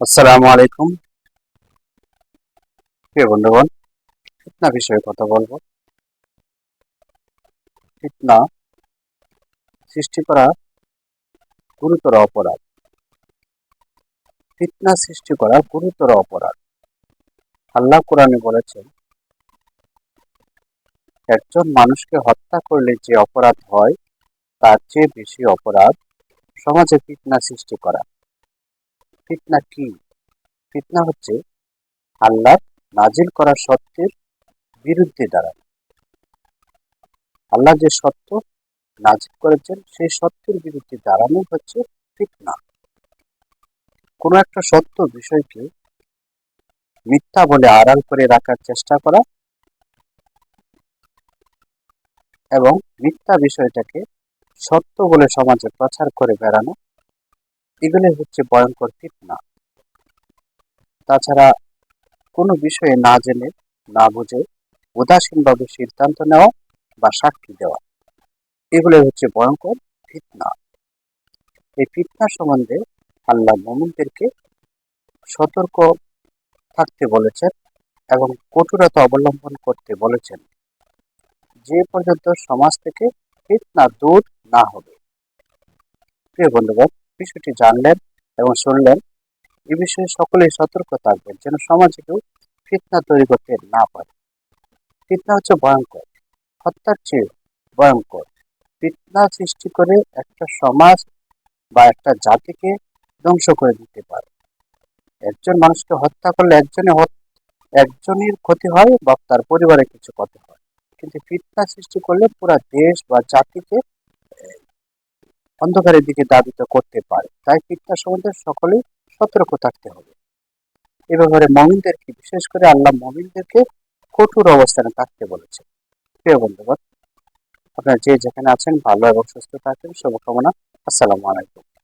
আসসালামু আলাইকুম। প্রিয় বন্ধুগণ, ফিতনা বিষয়ে কথা বলব। ফিতনা সৃষ্টি করা গুরুতর অপরাধ। ফিতনা সৃষ্টি করা গুরুতর অপরাধ। আল্লাহ কোরআনে বলেছেন, একজন মানুষকে হত্যা করলে যে অপরাধ হয়, তার চেয়ে বেশি অপরাধ সমাজে ফিতনা সৃষ্টি করা। ফিতনা কি? ফিতনা হচ্ছে আল্লাহ নাজিল করা সত্যের বিরুদ্ধে দাঁড়ানো। আল্লাহ যে সত্য নাজিল করেছেন, সেই সত্যের বিরুদ্ধে দাঁড়ানো হচ্ছে ফিতনা। কোন একটা সত্য বিষয়কে মিথ্যা বলে আড়াল করে রাখার চেষ্টা করা এবং মিথ্যা বিষয়টাকে সত্য বলে সমাজে প্রচার করে বেড়ানো এগুলি হচ্ছে ভয়ঙ্কর ফিতনা তাছাড়া কোনো বিষয়ে না জেনে, না বুঝে উদাসীনভাবে সিদ্ধান্ত নেওয়া বা সাক্ষী দেওয়া এগুলো হচ্ছে ভয়ঙ্কর ফিতনা এই ফিতনা সম্বন্ধে আল্লাহ মোমিনদেরকে সতর্ক থাকতে বলেছেন এবং কঠোরতা অবলম্বন করতে বলেছেন। যে পর্যন্ত সমাজ থেকে ফিতনা দূর না হবে। প্রিয় বন্ধুগণ বিষয়টি জানলেন এবং শুনলেন, এ বিষয়ে সকলেই সতর্ক থাকবেন যেন সমাজে কেউ ফিতনা তৈরি করতে না পারে। ফিতনা হচ্ছে ভয়ঙ্কর। হত্যার চেয়ে ভয়ঙ্কর। ফিতনা সৃষ্টি করে একটা সমাজ বা একটা জাতিকে ধ্বংস করে দিতে পারে। একজন মানুষকে হত্যা করলে একজনে একজনের ক্ষতি হয় বা তার পরিবারের কিছু ক্ষতি হয়। কিন্তু ফিতনা সৃষ্টি করলে পুরা দেশ বা জাতিকে অন্ধকারের দিকে দাবিত করতে পারে। তাই ফিতনা সম্বন্ধে সকলেই সতর্ক থাকতে হবে। এ ব্যাপারে মমিনদেরকে, বিশেষ করে আল্লাহ মমিনদেরকে কঠোর অবস্থানে থাকতে বলেছে প্রিয় বন্ধুগণ, আপনারা যে যেখানে আছেন, ভালো এবং সুস্থ থাকেন শুভকামনা। আসসালামু আলাইকুম।